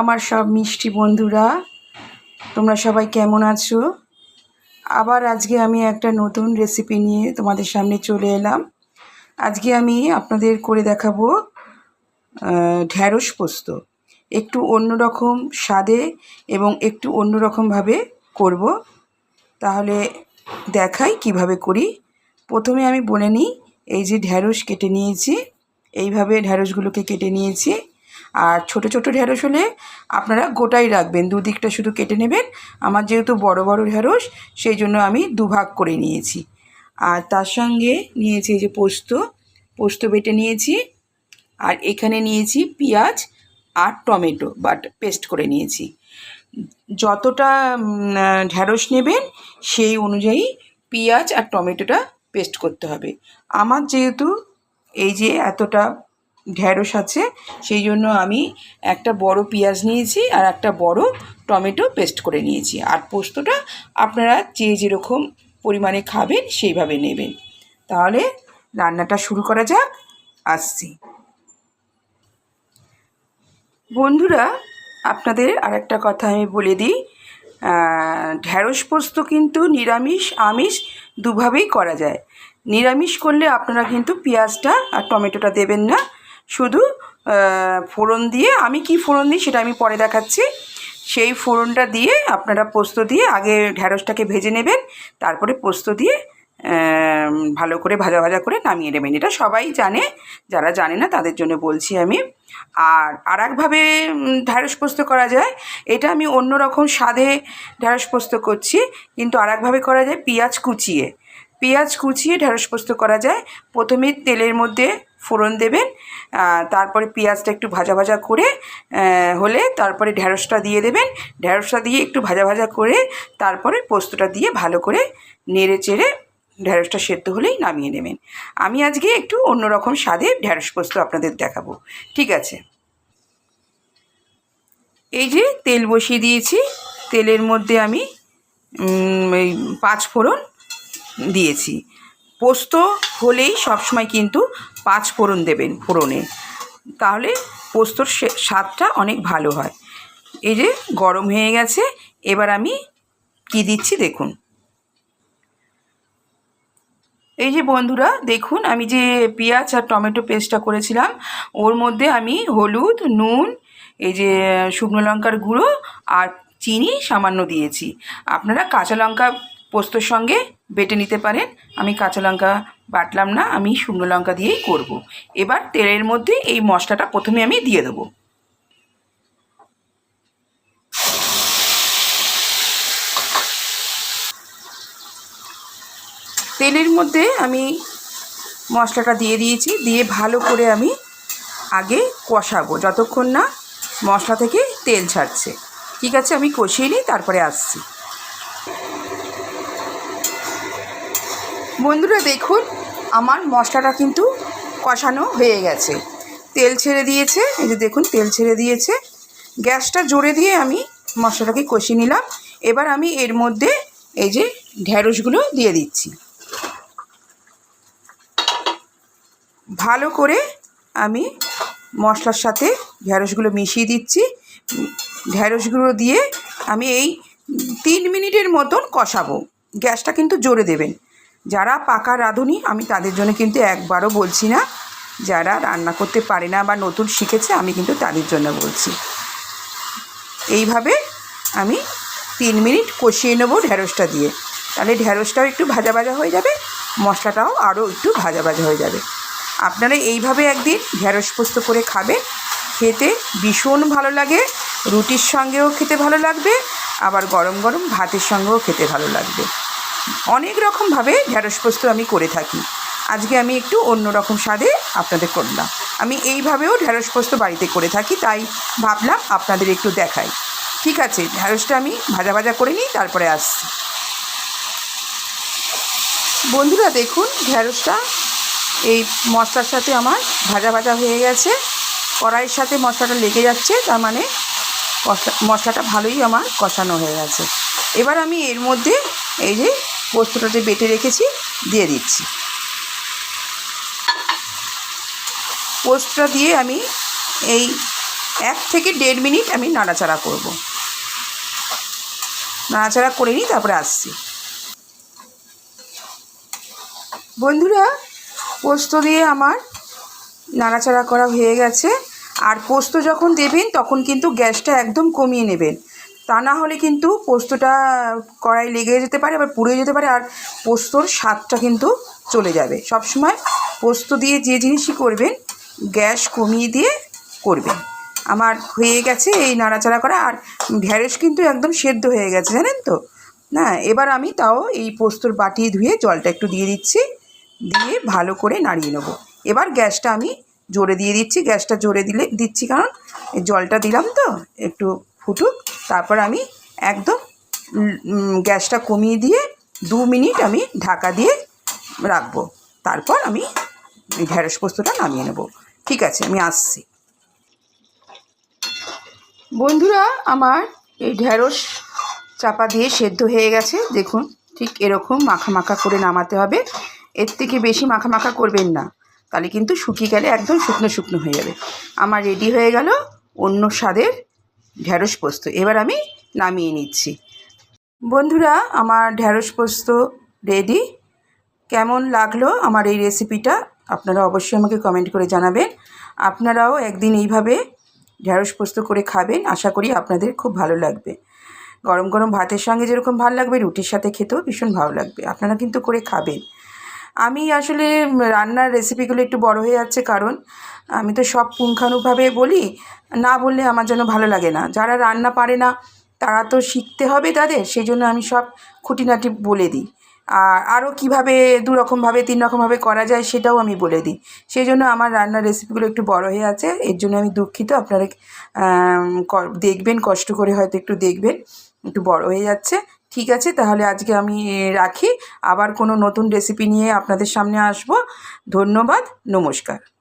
আমার সব মিষ্টি বন্ধুরা, তোমরা সবাই কেমন আছো? আবার আজকে আমি একটা নতুন রেসিপি নিয়ে তোমাদের সামনে চলে এলাম। আজকে আমি আপনাদের করে দেখাবো ঢ্যাঁড়স পোস্ত। একটু অন্যরকম স্বাদে এবং একটু অন্যরকমভাবে করব। তাহলে দেখাই কীভাবে করি। প্রথমে আমি বলে নিই, এই যে ঢ্যাঁড়স কেটে নিয়েছি, এইভাবে ঢ্যাঁড়সগুলোকে কেটে নিয়েছি। আর ছোট ছোট ঢ্যাঁড়স হলে আপনারা গোটাই রাখবেন, দুদিকটা শুধু কেটে নেবেন। আমার যেহেতু বড় বড় ঢ্যাঁড়স সেই জন্য আমি দুভাগ করে নিয়েছি। আর তার সঙ্গে নিয়েছি এই যে পোস্ত পোস্ত বেটে নিয়েছি। আর এখানে নিয়েছি পেঁয়াজ আর টমেটো, বাট পেস্ট করে নিয়েছি। যতটা ঢ্যাঁড়স নেবেন, সেই অনুযায়ী পেঁয়াজ আর টমেটোটা পেস্ট করতে হবে। আমার যেহেতু এই যে এতটা ঢ্যাঁড়স আছে, সেই জন্য আমি একটা বড় পেঁয়াজ নিয়েছি আর একটা বড় টমেটো পেস্ট করে নিয়েছি। আর পোস্তটা আপনারা যে যেরকম পরিমাণে খাবেন সেইভাবে নেবেন। তাহলে রান্নাটা শুরু করা যাক, আসছি। বন্ধুরা, আপনাদের আরেকটা কথা আমি বলে দিই ঢ্যাঁড়স পোস্ত কিন্তু নিরামিষ, আমিষ দুভাবেই করা যায়। নিরামিষ করলে আপনারা কিন্তু পেঁয়াজটা আর টমেটোটা দেবেন না শুধু ফোড়ন দিয়ে, আমি কি ফোড়ন দিই সেটা আমি পরে দেখাচ্ছি। সেই ফোড়নটা দিয়ে আপনারা পোস্ত দিয়ে আগে ঢ্যাঁড়সটাকে ভেজে নেবেন, তারপরে পোস্ত দিয়ে ভালো করে ভাজা ভাজা করে নামিয়ে নেবেন। এটা সবাই জানে, যারা জানে না তাদের জন্য বলছি আমি। আর আর একভাবে ঢ্যাঁড়স পোস্ত করা যায়। এটা আমি অন্য রকম স্বাদে ঢ্যাঁড়স পোস্ত করছি, কিন্তু আর একভাবে করা যায়, পেঁয়াজ কুচিয়ে। পেঁয়াজ কুচিয়ে ঢ্যাঁড়স পোস্ত করা যায়। প্রথমে তেলের মধ্যে ফোড়ন দেবেন তারপরে পেঁয়াজটা একটু ভাজা ভাজা করে হলে তারপরে ঢ্যাঁড়সটা দিয়ে দেবেন। ঢ্যাঁড়সটা দিয়ে একটু ভাজা ভাজা করে তারপরে পোস্তটা দিয়ে ভালো করে নেড়ে চেড়ে ঢ্যাঁড়সটা সেদ্ধ হলেই নামিয়ে নেবেন। আমি আজকে একটু অন্যরকম স্বাদে ঢ্যাঁড়স পোস্ত আপনাদের দেখাবো। ঠিক আছে? এই যে তেল বসিয়ে দিয়েছি। তেলের মধ্যে আমি পাঁচ ফোড়ন দিয়েছি। পোস্ত হলেই সবসময় কিন্তু পাঁচ ফোড়ন দেবেন ফোড়নে। তাহলে পোস্তর স্বাদটা অনেক ভালো হয়। এই যে গরম হয়ে গেছে, এবার আমি কি দিচ্ছি দেখুন। এই যে বন্ধুরা, দেখুন আমি যে পেঁয়াজ আর টমেটো পেস্টটা করেছিলাম, ওর মধ্যে আমি হলুদ, নুন, এই যে শুকনো লঙ্কার গুঁড়ো আর চিনি সামান্য দিয়েছি। আপনারা কাঁচা লঙ্কা পোস্তর সঙ্গে বেটে নিতে পারেন। আমি কাঁচা লঙ্কা বাটলাম না, আমি শুকনো লঙ্কা দিয়েই করব। এবার তেলের মধ্যে এই মশলাটা প্রথমে আমি দিয়ে দেবো। তেলের মধ্যে আমি মশলাটা দিয়ে দিয়েছি, দিয়ে ভালো করে আমি আগে কষাবো, যতক্ষণ না মশলা থেকে তেল ছাড়ছে। ঠিক আছে, আমি কষিয়ে নিই, তারপরে আসছি। বন্ধুরা দেখুন, আমার মশলাটা কিন্তু কষানো হয়ে গেছে। তেল ছেড়ে দিয়েছে, এই যে দেখুন, তেল ছেড়ে দিয়েছে। গ্যাসটা জোরে দিয়ে আমি মশলাটাকে কষিয়ে নিলাম। এবার আমি এর মধ্যে এই যে ঢ্যাঁড়সগুলো দিয়ে দিচ্ছি। ভালো করে আমি মশলার সাথে ঢ্যাঁড়সগুলো মিশিয়ে দিচ্ছি। ঢ্যাঁড়সগুলো দিয়ে আমি এই তিন মিনিটের মতন কষাবো। গ্যাসটা কিন্তু জোরে দেবেন। যারা পাকা রাঁধুনি, আমি তাদের জন্য কিন্তু একবারও বলছি না, যারা রান্না করতে পারে না বা নতুন শিখেছে, আমি কিন্তু তাদের জন্য বলছি। এইভাবে আমি তিন মিনিট কষিয়ে নেব ঢ্যাঁড়সটা দিয়ে। তাহলে ঢ্যাঁড়সটাও একটু ভাজা ভাজা হয়ে যাবে, মশলাটাও আরও একটু ভাজা ভাজা হয়ে যাবে। আপনারা এইভাবে একদিন ঢ্যাঁড়স পোস্ত করে খাবেন, খেতে ভীষণ ভালো লাগে, রুটির সঙ্গেও খেতে ভালো লাগবে, আবার গরম গরম ভাতের সঙ্গেও খেতে ভালো লাগবে। অনেক রকমভাবে ঢ্যাঁড়স পোস্ত আমি করে থাকি। আজকে আমি একটু অন্য রকম স্বাদে আপনাদের করলাম। আমি এইভাবেও ঢ্যাঁড়স পোস্ত বাড়িতে করে থাকি, তাই ভাবলাম আপনাদের একটু দেখাই। ঠিক আছে ঢ্যাঁড়সটা আমি ভাজা ভাজা করে নিই, তারপরে আসছি। বন্ধুরা, দেখুন ঢ্যাঁড়সটা এই মশলার সাথে আমার ভাজা ভাজা হয়ে গেছে। কড়াইয়ের সাথে মশলাটা লেগে যাচ্ছে, তার মানে মশলাটা ভালোই আমার কষানো হয়ে গেছে। এবার আমি এর মধ্যে এই যে পোস্তটা যে বেটে রেখেছি, দিয়ে দিচ্ছি। পোস্তটা দিয়ে আমি এই এক থেকে দেড় মিনিট আমি নাড়াচাড়া করব। নাড়াচাড়া করে নিই, তারপরে আসছি। বন্ধুরা, পোস্ত দিয়ে আমার নাড়াচাড়া করা হয়ে গেছে। আর পোস্ত যখন দেবেন, তখন কিন্তু গ্যাসটা একদম কমিয়ে নেবেন। তা না হলে কিন্তু পোস্তটা কড়াই লেগে যেতে পারে, আবার পুড়ে যেতে পারে, আর পোস্তর স্বাদটা কিন্তু চলে যাবে। সবসময় পোস্ত দিয়ে যে জিনিসই করবেন, গ্যাস কমিয়ে দিয়ে করবেন। আমার হয়ে গেছে এই নাড়াচাড়া করা, আর ঢ্যাঁড়স কিন্তু একদম সেদ্ধ হয়ে গেছে, জানেন তো? না, এবার আমি তাও এই পোস্তর বাটি ধুয়ে জলটা একটু দিয়ে দিচ্ছি, দিয়ে ভালো করে নাড়িয়ে নেব। এবার গ্যাসটা আমি জোরে দিয়ে দিচ্ছি, গ্যাসটা জোরে দিলে, দিচ্ছি কারণ জলটা দিলাম তো, একটু ফুটুক। তারপর আমি একদম গ্যাসটা কমিয়ে দিয়ে দু মিনিট আমি ঢাকা দিয়ে রাখব। তারপর আমি ঢ্যাঁড়স পোস্তটা নামিয়ে নেব। ঠিক আছে, আমি আসছি। বন্ধুরা, আমার এই ঢ্যাঁড়স চাপা দিয়ে সেদ্ধ হয়ে গেছে। দেখুন, ঠিক এরকম মাখা মাখা করে নামাতে হবে। এর থেকে বেশি মাখা মাখা করবেন না। তাহলে কিন্তু শুকিয়ে গেলে একদম শুকনো শুকনো হয়ে যাবে। আমার রেডি হয়ে গেল অন্য স্বাদের ঢ্যাঁড়স পোস্ত। এবার আমি নামিয়ে নিচ্ছি। বন্ধুরা, আমার ঢ্যাঁড়স পোস্ত রেডি কেমন লাগল আমার এই রেসিপিটা আপনারা অবশ্যই আমাকে কমেন্ট করে জানাবেন। আপনারাও একদিন এইভাবে ঢ্যাঁড়স পোস্ত করে খাবেন। আশা করি আপনাদের খুব ভালো লাগবে। গরম গরম ভাতের সঙ্গে যেরকম ভালো লাগবে, রুটির সাথে খেতেও ভীষণ ভালো লাগবে। আপনারা কিন্তু করে খাবেন। আমি আসলে রান্নার রেসিপিগুলো একটু বড় হয়ে যাচ্ছে কারণ আমি তো সব পুঙ্খানুভাবে বলি, না বললে আমার যেন ভালো লাগে না। যারা রান্না পারে না, তারা তো শিখতে হবে তাদের সেই জন্য আমি সব খুঁটিনাটি বলে দিই। আর আরও কীভাবে দু রকমভাবে তিন রকমভাবে করা যায় সেটাও আমি বলে দিই। সেই জন্য আমার রান্নার রেসিপিগুলো একটু বড় হয়ে আছে, এর জন্য আমি দুঃখিত। আপনারা দেখবেন, কষ্ট করে হয়তো একটু দেখবেন, একটু বড় হয়ে যাচ্ছে। ঠিক আছে? তাহলে আজকে আমি রাখি। আবার কোনো নতুন রেসিপি নিয়ে আপনাদের সামনে আসব। ধন্যবাদ, নমস্কার।